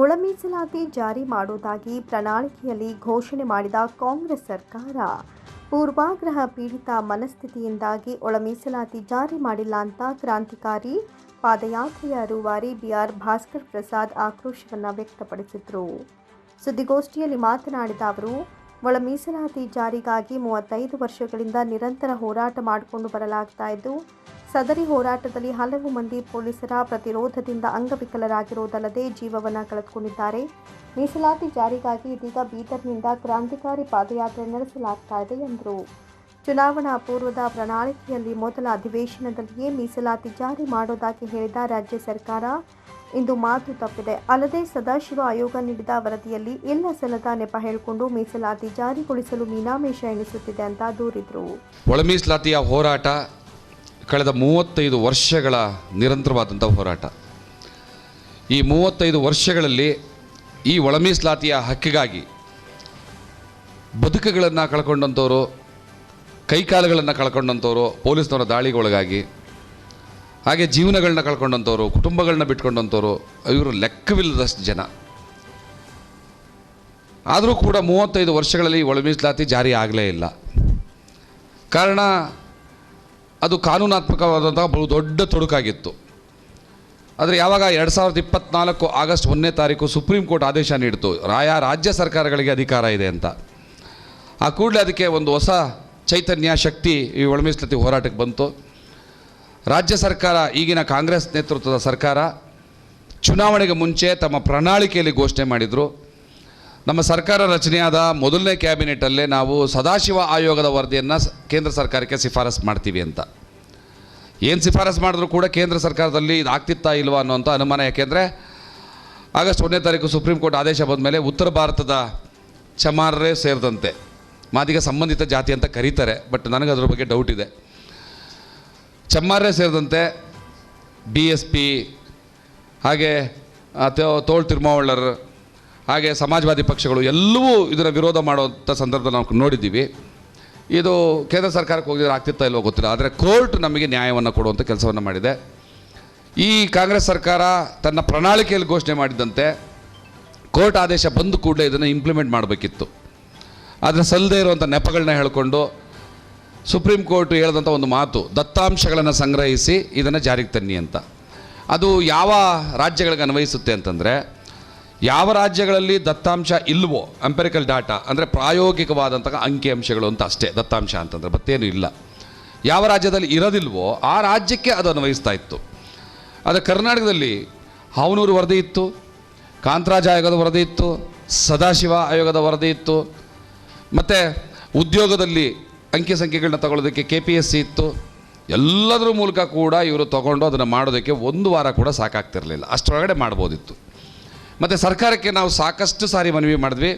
ಒಳ ಮೀಸಲಾತಿ ಜಾರಿ ಮಾಡುವುದಾಗಿ ಪ್ರಣಾಳಿಕೆಯಲ್ಲಿ ಘೋಷಣೆ ಮಾಡಿದ ಕಾಂಗ್ರೆಸ್ ಸರ್ಕಾರ. ಪೂರ್ವಾಗ್ರಹ ಪೀಡಿತ ಮನಸ್ಥಿತಿಯಿಂದಾಗಿ ಒಳಮೀಸಲಾತಿ ಜಾರಿ ಮಾಡಿಲ್ಲ ಅಂತ ಕ್ರಾಂತಿಕಾರಿ ಪಾದಯಾತ್ರೆಯ ರೂವಾರಿ ಬಿಆರ್ ಭಾಸ್ಕರ್ ಪ್ರಸಾದ್ ಆಕ್ರೋಶವನ್ನು ವ್ಯಕ್ತಪಡಿಸಿದರು. ಸುದ್ದಿಗೋಷ್ಠಿಯಲ್ಲಿ ಮಾತನಾಡಿದ ಅವರು ಒಳ ಮೀಸಲಾತಿ ಜಾರಿಗಾಗಿ ಮೂವತ್ತೈದು ವರ್ಷಗಳಿಂದ ನಿರಂತರ ಹೋರಾಟ ಮಾಡಿಕೊಂಡು ಬರಲಾಗ್ತಾ ಇದ್ದು ಸದರಿ ಹೋರಾಟದಲ್ಲಿ ಹಲವು ಮಂದಿ ಪೊಲೀಸರ ಪ್ರತಿರೋಧದಿಂದ ಅಂಗವಿಕಲರಾಗಿರುವುದಲ್ಲದೆ ಜೀವವನ್ನು ಕಳೆದುಕೊಂಡಿದ್ದಾರೆ. ಮೀಸಲಾತಿ ಜಾರಿಗಾಗಿ ಇದೀಗ ಬೀದರ್ನಿಂದ ಕ್ರಾಂತಿಕಾರಿ ಪಾದಯಾತ್ರೆ ನಡೆಸಲಾಗ್ತಾ ಇದೆ ಎಂದರು. ಚುನಾವಣಾ ಪೂರ್ವದ ಪ್ರಣಾಳಿಕೆಯಲ್ಲಿ ಮೊದಲ ಅಧಿವೇಶನದಲ್ಲಿಯೇ ಮೀಸಲಾತಿ ಜಾರಿ ಮಾಡೋದಾಗಿ ಹೇಳಿದ ರಾಜ್ಯ ಸರ್ಕಾರ, ಇಂದು ಮಾತು ತಪ್ಪಿದೆ. ಅಲ್ಲದೆ ಸದಾಶಿವ ಆಯೋಗ ನೀಡಿದ ವರದಿಯಲ್ಲಿ ಎಲ್ಲ ಸಲದ ನೆಪ ಹೇಳಿಕೊಂಡು ಮೀಸಲಾತಿ ಜಾರಿಗೊಳಿಸಲು ಮೀನಾಮೇಷ ಎಣಿಸುತ್ತಿದೆ ಅಂತ ದೂರಿದರು. ಒಳ ಮೀಸಲಾತಿಯ ಹೋರಾಟ ಕಳೆದ ಮೂವತ್ತೈದು ವರ್ಷಗಳ ನಿರಂತರವಾದಂಥ ಹೋರಾಟ. ಈ ಮೂವತ್ತೈದು ವರ್ಷಗಳಲ್ಲಿ ಈ ಒಳಮೀಸಲಾತಿಯ ಹಕ್ಕಿಗಾಗಿ ಬದುಕುಗಳನ್ನು ಕಳ್ಕೊಂಡಂಥವರು ಕೈಕಾಲುಗಳನ್ನು ಕಳ್ಕೊಂಡಂಥವರು ಪೊಲೀಸ್ನವರ ದಾಳಿಗೊಳಗಾಗಿ, ಹಾಗೆ ಜೀವನಗಳನ್ನ ಕಳ್ಕೊಂಡಂಥವ್ರು ಕುಟುಂಬಗಳನ್ನ ಬಿಟ್ಕೊಂಡಂಥವ್ರು ಇವರು ಲೆಕ್ಕವಿಲ್ಲದಷ್ಟು ಜನ. ಆದರೂ ಕೂಡ ಮೂವತ್ತೈದು ವರ್ಷಗಳಲ್ಲಿ ಒಳ ಮೀಸಲಾತಿ ಜಾರಿ ಆಗಲೇ ಇಲ್ಲ. ಕಾರಣ ಅದು ಕಾನೂನಾತ್ಮಕವಾದಂತಹ ಬಹು ದೊಡ್ಡ ತೊಡಕಾಗಿತ್ತು ಆದರೆ ಯಾವಾಗ ಎರಡು ಸಾವಿರದ ಇಪ್ಪತ್ನಾಲ್ಕು ಆಗಸ್ಟ್ ಒಂದನೇ ತಾರೀಕು ಸುಪ್ರೀಂ ಕೋರ್ಟ್ ಆದೇಶ ನೀಡಿತು, ರಾಯ ರಾಜ್ಯ ಸರ್ಕಾರಗಳಿಗೆ ಅಧಿಕಾರ ಇದೆ ಅಂತ. ಆ ಕೂಡಲೇ ಅದಕ್ಕೆ ಒಂದು ಹೊಸ ಚೈತನ್ಯ ಶಕ್ತಿ ಈ ಒಳಮೀಸಲಾತಿ ಹೋರಾಟಕ್ಕೆ ಬಂತು. ರಾಜ್ಯ ಸರ್ಕಾರ, ಈಗಿನ ಕಾಂಗ್ರೆಸ್ ನೇತೃತ್ವದ ಸರ್ಕಾರ, ಚುನಾವಣೆಗೆ ಮುಂಚೆ ತಮ್ಮ ಪ್ರಣಾಳಿಕೆಯಲ್ಲಿ ಘೋಷಣೆ ಮಾಡಿದರು. ನಮ್ಮ ಸರ್ಕಾರ ರಚನೆಯಾದ ಮೊದಲನೇ ಕ್ಯಾಬಿನೆಟಲ್ಲೇ ನಾವು ಸದಾಶಿವ ಆಯೋಗದ ವರದಿಯನ್ನು ಕೇಂದ್ರ ಸರ್ಕಾರಕ್ಕೆ ಶಿಫಾರಸು ಮಾಡ್ತೀವಿ ಅಂತ. ಏನು ಶಿಫಾರಸು ಮಾಡಿದ್ರು ಕೂಡ ಕೇಂದ್ರ ಸರ್ಕಾರದಲ್ಲಿ ಇದು ಆಗ್ತಿತ್ತಾ ಇಲ್ವಾ ಅನ್ನೋಂಥ ಅನುಮಾನ, ಯಾಕೆಂದರೆ ಆಗಸ್ಟ್ ಒಂದನೇ ತಾರೀಕು ಸುಪ್ರೀಂ ಕೋರ್ಟ್ ಆದೇಶ ಬಂದ ಮೇಲೆ ಉತ್ತರ ಭಾರತದ ಚಮಾರರೇ ಸೇರಿದಂತೆ ಮಾದಿಗ ಸಂಬಂಧಿತ ಜಾತಿ ಅಂತ ಕರೀತಾರೆ, ಬಟ್ ನನಗೆ ಅದರ ಬಗ್ಗೆ ಡೌಟ್ ಇದೆ. ಚಮ್ಮಾರೇ ಸೇರಿದಂತೆ ಬಿ ಎಸ್ ಪಿ ಹಾಗೆ ತೋಳ್ ತಿರುಮಾವಳ್ಳರ್ ಹಾಗೆ ಸಮಾಜವಾದಿ ಪಕ್ಷಗಳು ಎಲ್ಲವೂ ಇದರ ವಿರೋಧ ಮಾಡುವಂಥ ಸಂದರ್ಭ ನಾವು ನೋಡಿದ್ದೀವಿ. ಇದು ಕೇಂದ್ರ ಸರ್ಕಾರಕ್ಕೆ ಹೋಗಿದ್ರೆ ಆಗ್ತಿತ್ತಾ ಇಲ್ವೋ ಗೊತ್ತಿಲ್ಲ, ಆದರೆ ಕೋರ್ಟ್ ನಮಗೆ ನ್ಯಾಯವನ್ನು ಕೊಡುವಂಥ ಕೆಲಸವನ್ನು ಮಾಡಿದೆ. ಈ ಕಾಂಗ್ರೆಸ್ ಸರ್ಕಾರ ತನ್ನ ಪ್ರಣಾಳಿಕೆಯಲ್ಲಿ ಘೋಷಣೆ ಮಾಡಿದಂತೆ ಕೋರ್ಟ್ ಆದೇಶ ಬಂದ ಕೂಡಲೇ ಇದನ್ನು ಇಂಪ್ಲಿಮೆಂಟ್ ಮಾಡಬೇಕಿತ್ತು. ಆದರೆ ಸಲ್ಲದೇ ಇರುವಂಥ ನೆಪಗಳನ್ನ ಹೇಳಿಕೊಂಡು ಸುಪ್ರೀಂ ಕೋರ್ಟ್ ಹೇಳಿದಂಥ ಒಂದು ಮಾತು, ದತ್ತಾಂಶಗಳನ್ನು ಸಂಗ್ರಹಿಸಿ ಇದನ್ನು ಜಾರಿಗೆ ತನ್ನಿ ಅಂತ. ಅದು ಯಾವ ರಾಜ್ಯಗಳಿಗೆ ಅನ್ವಯಿಸುತ್ತೆ ಅಂತಂದರೆ ಯಾವ ರಾಜ್ಯಗಳಲ್ಲಿ ದತ್ತಾಂಶ ಇಲ್ವೋ ಎಂಪೆರಿಕಲ್ ಡಾಟಾ ಅಂದರೆ ಪ್ರಾಯೋಗಿಕವಾದಂತಹ ಅಂಕಿಅಂಶಗಳು ಅಂತ ಅಷ್ಟೇ, ದತ್ತಾಂಶ ಅಂತಂದರೆ ಮತ್ತೇನು ಇಲ್ಲ. ಯಾವ ರಾಜ್ಯದಲ್ಲಿ ಇರೋದಿಲ್ವೋ, ಆ ರಾಜ್ಯಕ್ಕೆ ಅದು ಅನ್ವಯಿಸ್ತಾ ಇತ್ತು. ಆದರೆ ಕರ್ನಾಟಕದಲ್ಲಿ ಹಾವನೂರು ವರದಿ ಇತ್ತು, ಕಾಂತರಾಜ ಆಯೋಗದ ವರದಿ ಇತ್ತು, ಸದಾಶಿವ ಆಯೋಗದ ವರದಿ ಇತ್ತು, ಮತ್ತು ಉದ್ಯೋಗದಲ್ಲಿ ಅಂಕಿ ಸಂಖ್ಯೆಗಳನ್ನ ತಗೊಳ್ಳೋದಕ್ಕೆ ಕೆ ಪಿ ಎಸ್ ಸಿ ಇತ್ತು. ಎಲ್ಲದರ ಮೂಲಕ ಕೂಡ ಇವರು ತಗೊಂಡು ಅದನ್ನು ಮಾಡೋದಕ್ಕೆ ಒಂದು ವಾರ ಕೂಡ ಸಾಕಾಗ್ತಿರಲಿಲ್ಲ. ಅಷ್ಟರೊಳಗಡೆ ಮಾಡ್ಬೋದಿತ್ತು. ಮತ್ತು ಸರ್ಕಾರಕ್ಕೆ ನಾವು ಸಾಕಷ್ಟು ಸಾರಿ ಮನವಿ ಮಾಡಿದ್ವಿ.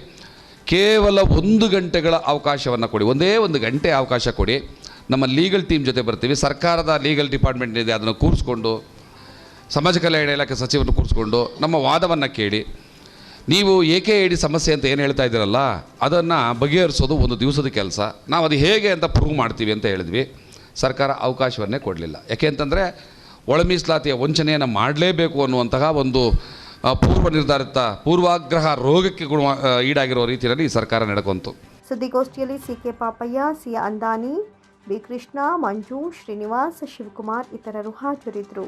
ಕೇವಲ ಒಂದು ಗಂಟೆಗಳ ಅವಕಾಶವನ್ನು ಕೊಡಿ. ಒಂದೇ ಒಂದು ಗಂಟೆ ಅವಕಾಶ ಕೊಡಿ. ನಮ್ಮ ಲೀಗಲ್ ಟೀಮ್ ಜೊತೆ ಬರ್ತೀವಿ. ಸರ್ಕಾರದ ಲೀಗಲ್ ಡಿಪಾರ್ಟ್ಮೆಂಟ್ ಇದೆ, ಅದನ್ನು ಕೂರಿಸ್ಕೊಂಡು, ಸಮಾಜ ಕಲ್ಯಾಣ ಇಲಾಖೆ ಸಚಿವರನ್ನು ಕೂರಿಸ್ಕೊಂಡು ನಮ್ಮ ವಾದವನ್ನು ಕೇಳಿ. ನೀವು ಏಕೆ ಇಡಿ ಸಮಸ್ಯೆ ಅಂತ ಏನು ಹೇಳ್ತಾ ಇದ್ದೀರಲ್ಲ, ಅದನ್ನು ಬಗೆಹರಿಸೋದು ಒಂದು ದಿವಸದ ಕೆಲಸ. ನಾವು ಅದು ಹೇಗೆ ಅಂತ ಪ್ರೂವ್ ಮಾಡ್ತೀವಿ ಅಂತ ಹೇಳಿದ್ವಿ. ಸರ್ಕಾರ ಅವಕಾಶವನ್ನೇ ಕೊಡಲಿಲ್ಲ. ಯಾಕೆ ಅಂತಂದರೆ, ಒಳ ಮೀಸಲಾತಿಯ ವಂಚನೆಯನ್ನು ಮಾಡಲೇಬೇಕು ಅನ್ನುವಂತಹ ಒಂದು ಪೂರ್ವ ನಿರ್ಧಾರಿತ ಪೂರ್ವಾಗ್ರಹ ರೋಗಕ್ಕೆ ಗುಣ ಈಡಾಗಿರುವ ಈಡಾಗಿರೋ ರೀತಿಯಲ್ಲಿ ಸರ್ಕಾರ ನಡ್ಕೊಂತು ಸುದ್ದಿಗೋಷ್ಠಿಯಲ್ಲಿ C K Papaiah C Andani B Krishna Manju, Srinivas, Shivakumar ಇತರರು ಹಾಜರಿದ್ದರು.